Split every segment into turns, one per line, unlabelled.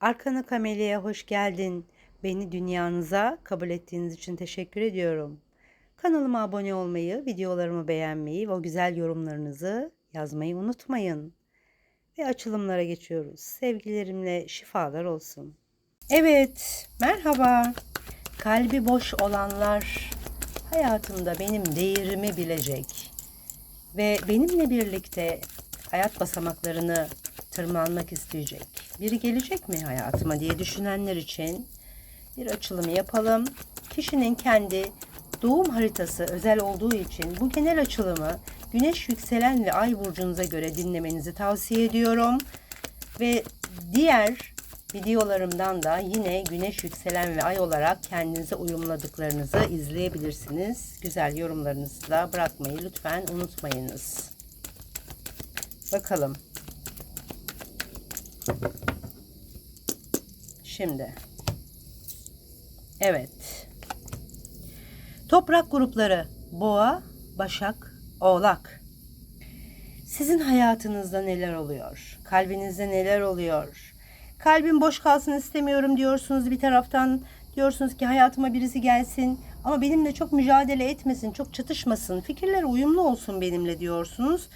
Arkana Kameli'ye hoş geldin. Beni dünyanıza kabul ettiğiniz için teşekkür ediyorum. Kanalıma abone olmayı, videolarımı beğenmeyi ve o güzel yorumlarınızı yazmayı unutmayın. Ve açılımlara geçiyoruz. Sevgilerimle şifalar olsun. Evet, merhaba. Kalbi boş olanlar hayatımda benim değerimi bilecek ve benimle birlikte hayat basamaklarını tırmanmak isteyecek. Biri gelecek mi hayatıma diye düşünenler için bir açılım yapalım. Kişinin kendi doğum haritası özel olduğu için bu genel açılımı güneş yükselen ve ay burcunuza göre dinlemenizi tavsiye ediyorum. Ve diğer videolarımdan da yine güneş yükselen ve ay olarak kendinize uyumladıklarınızı izleyebilirsiniz. Güzel yorumlarınızı da bırakmayı lütfen unutmayınız. Bakalım. Şimdi. Evet. Toprak grupları Boğa, Başak, Oğlak. Sizin hayatınızda neler oluyor? Kalbinizde neler oluyor? Kalbim boş kalsın istemiyorum diyorsunuz bir taraftan. Diyorsunuz ki hayatıma birisi gelsin ama benimle çok mücadele etmesin, çok çatışmasın, fikirler uyumlu olsun benimle diyorsunuz.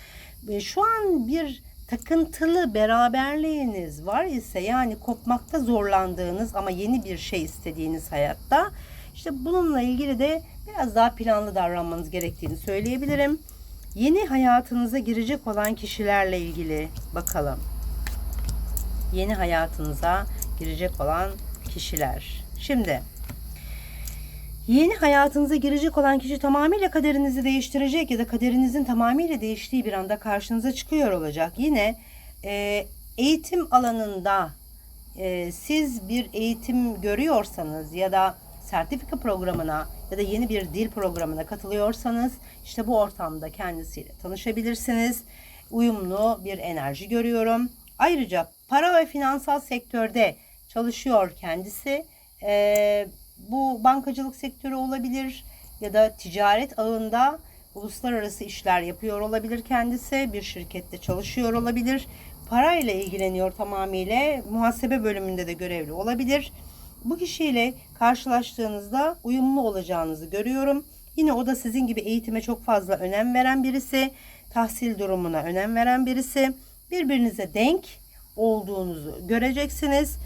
Şu an bir takıntılı beraberliğiniz var ise yani kopmakta zorlandığınız ama yeni bir şey istediğiniz hayatta işte bununla ilgili de biraz daha planlı davranmanız gerektiğini söyleyebilirim. Yeni hayatınıza girecek olan kişilerle ilgili bakalım. Yeni hayatınıza girecek olan kişiler. Şimdi Yeni hayatınıza girecek olan kişi tamamıyla kaderinizi değiştirecek ya da kaderinizin tamamıyla değiştiği bir anda karşınıza çıkıyor olacak. Yine e, eğitim alanında e, siz bir eğitim görüyorsanız ya da sertifika programına ya da yeni bir dil programına katılıyorsanız işte bu ortamda kendisiyle tanışabilirsiniz. Uyumlu bir enerji görüyorum. Ayrıca para ve finansal sektörde çalışıyor kendisi. Eee bu bankacılık sektörü olabilir ya da ticaret ağında uluslararası işler yapıyor olabilir kendisi. Bir şirkette çalışıyor olabilir. Parayla ilgileniyor tamamıyla. Muhasebe bölümünde de görevli olabilir. Bu kişiyle karşılaştığınızda uyumlu olacağınızı görüyorum. Yine o da sizin gibi eğitime çok fazla önem veren birisi. Tahsil durumuna önem veren birisi. Birbirinize denk olduğunuzu göreceksiniz.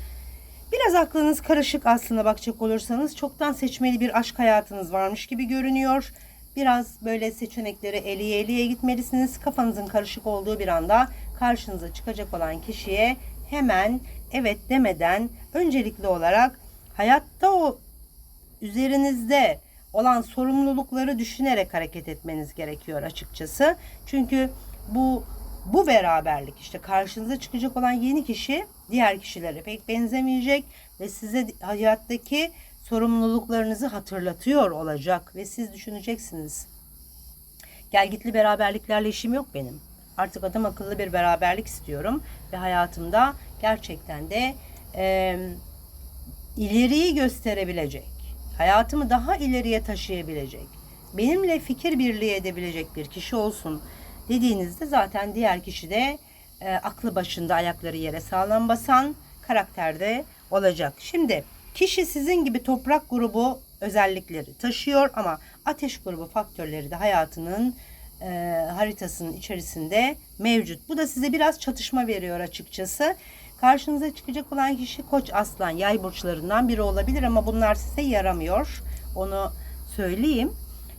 Biraz aklınız karışık aslında bakacak olursanız. Çoktan seçmeli bir aşk hayatınız varmış gibi görünüyor. Biraz böyle seçenekleri eliye eliye gitmelisiniz. Kafanızın karışık olduğu bir anda karşınıza çıkacak olan kişiye hemen evet demeden öncelikli olarak hayatta o üzerinizde olan sorumlulukları düşünerek hareket etmeniz gerekiyor açıkçası. Çünkü bu bu beraberlik işte karşınıza çıkacak olan yeni kişi diğer kişilere pek benzemeyecek ve size hayattaki sorumluluklarınızı hatırlatıyor olacak ve siz düşüneceksiniz. Gelgitli beraberliklerle işim yok benim. Artık adam akıllı bir beraberlik istiyorum ve hayatımda gerçekten de e, ileriyi gösterebilecek, hayatımı daha ileriye taşıyabilecek, benimle fikir birliği edebilecek bir kişi olsun dediğinizde zaten diğer kişi de e, aklı başında ayakları yere sağlam basan karakterde olacak. Şimdi kişi sizin gibi toprak grubu özellikleri taşıyor ama ateş grubu faktörleri de hayatının e, haritasının içerisinde mevcut. Bu da size biraz çatışma veriyor açıkçası. Karşınıza çıkacak olan kişi koç aslan yay burçlarından biri olabilir ama bunlar size yaramıyor. Onu söyleyeyim.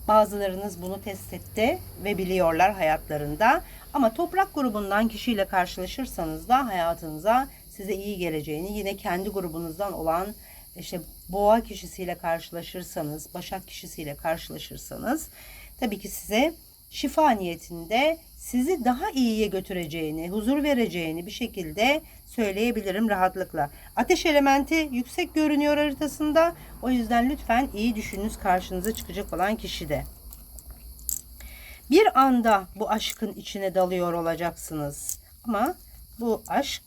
Bazılarınız bunu test etti ve biliyorlar hayatlarında. Ama toprak grubundan kişiyle karşılaşırsanız da hayatınıza size iyi geleceğini yine kendi grubunuzdan olan işte boğa kişisiyle karşılaşırsanız, başak kişisiyle karşılaşırsanız tabii ki size şifa niyetinde sizi daha iyiye götüreceğini, huzur vereceğini bir şekilde söyleyebilirim rahatlıkla. Ateş elementi yüksek görünüyor haritasında. O yüzden lütfen iyi düşününüz karşınıza çıkacak olan kişide. Bir anda bu aşkın içine dalıyor olacaksınız. Ama bu aşk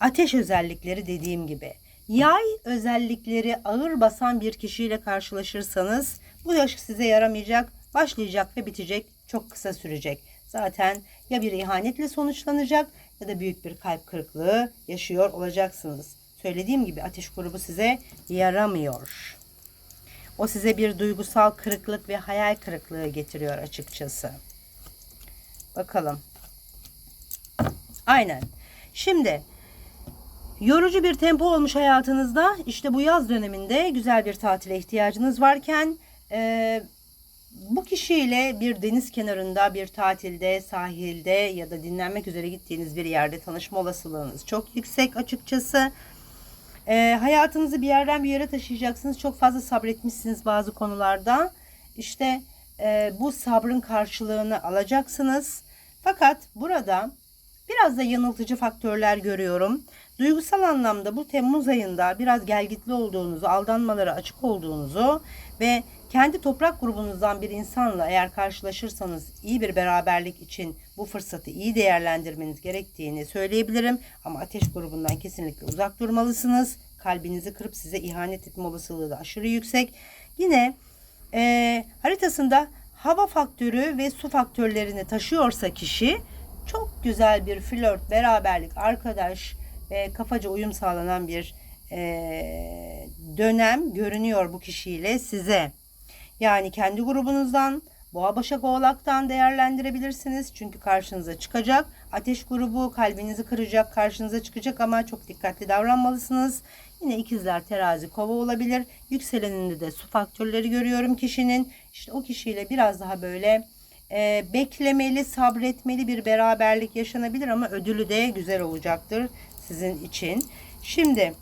ateş özellikleri dediğim gibi. Yay özellikleri ağır basan bir kişiyle karşılaşırsanız bu aşk size yaramayacak, başlayacak ve bitecek çok kısa sürecek. Zaten ya bir ihanetle sonuçlanacak ya da büyük bir kalp kırıklığı yaşıyor olacaksınız. söylediğim gibi ateş grubu size yaramıyor. O size bir duygusal kırıklık ve hayal kırıklığı getiriyor açıkçası. Bakalım. Aynen. Şimdi yorucu bir tempo olmuş hayatınızda. İşte bu yaz döneminde güzel bir tatile ihtiyacınız varken e, bu kişiyle bir deniz kenarında, bir tatilde, sahilde ya da dinlenmek üzere gittiğiniz bir yerde tanışma olasılığınız çok yüksek açıkçası. E, hayatınızı bir yerden bir yere taşıyacaksınız. Çok fazla sabretmişsiniz bazı konularda. İşte e, bu sabrın karşılığını alacaksınız. Fakat burada biraz da yanıltıcı faktörler görüyorum. Duygusal anlamda bu Temmuz ayında biraz gelgitli olduğunuzu, aldanmalara açık olduğunuzu ve kendi toprak grubunuzdan bir insanla eğer karşılaşırsanız iyi bir beraberlik için bu fırsatı iyi değerlendirmeniz gerektiğini söyleyebilirim. Ama ateş grubundan kesinlikle uzak durmalısınız. Kalbinizi kırıp size ihanet etme olasılığı da aşırı yüksek. Yine e, haritasında hava faktörü ve su faktörlerini taşıyorsa kişi çok güzel bir flört, beraberlik, arkadaş ve kafaca uyum sağlanan bir e, dönem görünüyor bu kişiyle size. Yani kendi grubunuzdan, boğa başak oğlaktan değerlendirebilirsiniz. Çünkü karşınıza çıkacak. Ateş grubu kalbinizi kıracak, karşınıza çıkacak ama çok dikkatli davranmalısınız. Yine ikizler terazi kova olabilir. Yükseleninde de su faktörleri görüyorum kişinin. İşte o kişiyle biraz daha böyle e, beklemeli, sabretmeli bir beraberlik yaşanabilir ama ödülü de güzel olacaktır sizin için. Şimdi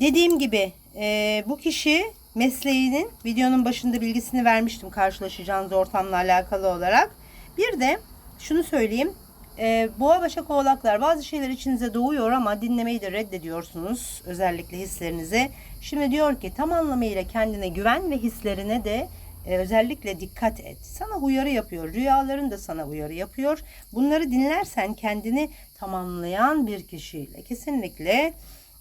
dediğim gibi e, bu kişi mesleğinin videonun başında bilgisini vermiştim karşılaşacağınız ortamla alakalı olarak. Bir de şunu söyleyeyim. E, boğa başak oğlaklar bazı şeyler içinize doğuyor ama dinlemeyi de reddediyorsunuz. Özellikle hislerinizi. Şimdi diyor ki tam anlamıyla kendine güven ve hislerine de e, özellikle dikkat et. Sana uyarı yapıyor. Rüyaların da sana uyarı yapıyor. Bunları dinlersen kendini tamamlayan bir kişiyle kesinlikle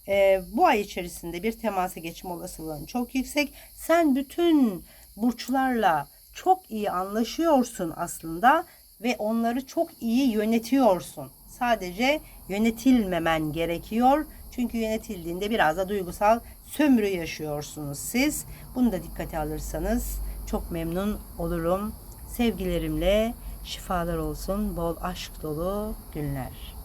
e, bu ay içerisinde bir temasa geçme olasılığın çok yüksek. Sen bütün burçlarla çok iyi anlaşıyorsun aslında ve onları çok iyi yönetiyorsun. Sadece yönetilmemen gerekiyor. Çünkü yönetildiğinde biraz da duygusal sömürü yaşıyorsunuz siz. Bunu da dikkate alırsanız çok memnun olurum. Sevgilerimle şifalar olsun. Bol aşk dolu günler.